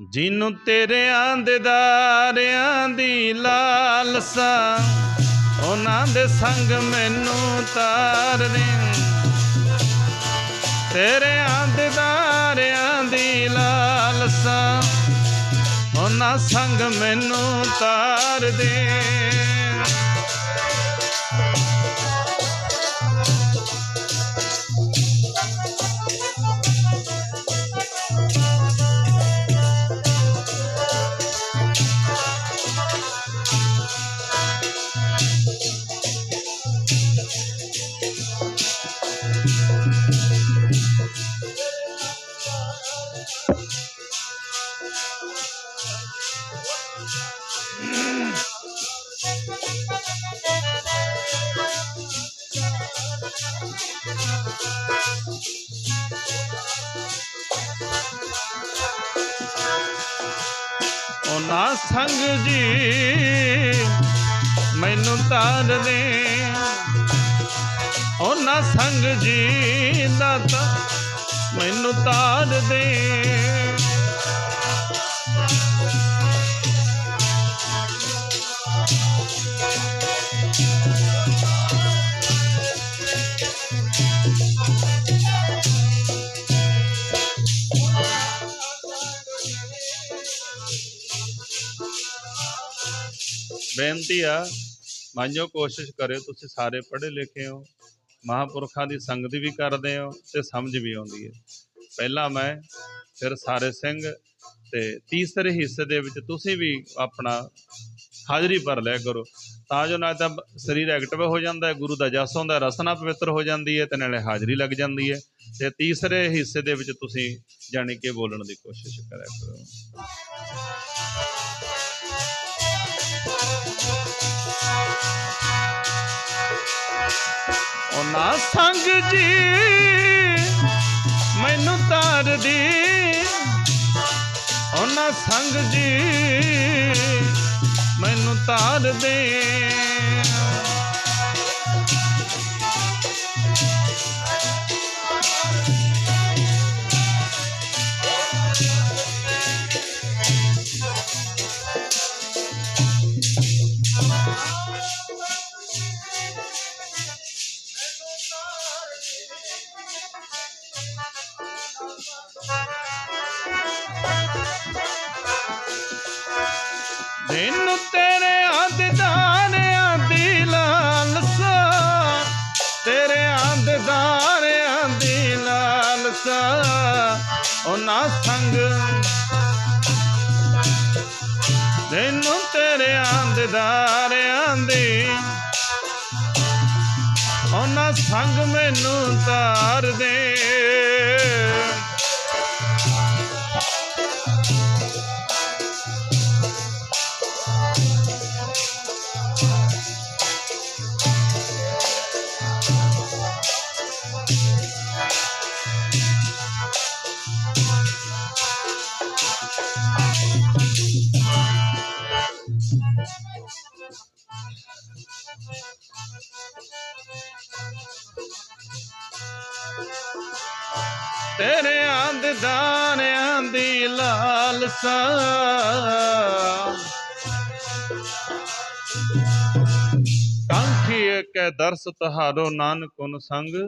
ਜਿਹਨੂੰ ਤੇਰਿਆਂ ਦੇ ਦੀ ਲਾਲਸਾ, ਉਹਨਾਂ ਦੇ ਸੰਗ ਮੈਨੂੰ ਤਾਰ ਦੇ। ਤੇਰਿਆਂ ਦੇ ਦੀ ਲਾਲਸਾ, ਉਹਨਾਂ ਸੰਗ ਮੈਨੂੰ ਤਾਰ ਦੇ। ਉਹਨਾਂ ਸੰਗ ਜੀ ਮੈਨੂੰ ਤਾਰ ਦੇ। ਉਹਨਾਂ ਸੰਗ ਜੀ ਦਾਤਾ ਮੈਨੂੰ ਤਾਰ ਦੇ। ਬੇਨਤੀ ਆ ਮਾਂਜੋ ਕੋਸ਼ਿਸ਼ ਕਰਿਓ, ਤੁਸੀਂ ਸਾਰੇ ਪੜ੍ਹੇ ਲਿਖੇ ਹੋ, ਮਹਾਪੁਰਖਾਂ ਦੀ ਸੰਗਤ ਵੀ ਕਰਦੇ ਹੋ ਤੇ ਸਮਝ ਵੀ ਆਉਂਦੀ ਹੈ। ਪਹਿਲਾਂ ਮੈਂ, ਫਿਰ ਸਾਰੇ ਸਿੰਘ ਤੇ ਤੀਸਰੇ ਹਿੱਸੇ ਦੇ ਵਿੱਚ ਤੁਸੀਂ ਵੀ ਆਪਣਾ ਹਾਜ਼ਰੀ ਭਰ ਲਿਆ ਕਰੋ। ਤਾਂ ਜੋ ਨਾਲ ਤਾਂ ਸਰੀਰ ਐਕਟਿਵ ਹੋ ਜਾਂਦਾ ਹੈ, ਗੁਰੂ ਦਾ ਜਸ ਹੁੰਦਾ ਰਸਨਾ ਪਵਿੱਤਰ ਹੋ ਜਾਂਦੀ ਹੈ ਤੇ ਨਾਲੇ ਹਾਜ਼ਰੀ ਲੱਗ ਜਾਂਦੀ ਹੈ। ਤੇ ਤੀਸਰੇ ਹਿੱਸੇ ਦੇ ਵਿੱਚ ਤੁਸੀਂ ਜਾਣੀ ਕਿ ਬੋਲਣ ਦੀ ਕੋਸ਼ਿਸ਼ ਕਰਿਆ ਕਰੋ। ਉਹਨਾਂ ਸੰਗ ਜੀ। ਮੈਨੂੰ ਤਾਰਦੀ ਉਹਨਾਂ ਸੰਗ ਜੀ। ਮੈਨੂੰ ਤਾਰ ਦੇ ਦਿਨ ਤੇਰੇ ਆਦਦਾਰਿਆਂ ਦੀ ਲਾਲਸਾ। ਤੇਰੇ ਆਦਦਾਰਿਆਂ ਦੀ ਲਾਲਸਾ। ਉਹਨਾਂ ਸੰਗ ਦਿਨ ਤੇਰੇ ਆਦਦਾਰਿਆਂ ਦੀ ਉਹਨਾਂ ਸੰਗ ਮੈਨੂੰ ਤਾਰ ਦੇ ਤੇਰੇ ਆਂਦ ਦਾਨਿਆਂ ਦੀ ਲਾਲਸਾ। ਕਾਂਖੀ ਕੈ ਦਰਸ ਤੁਹਾਰੋ ਨਾਨਕ ਸੰਗ।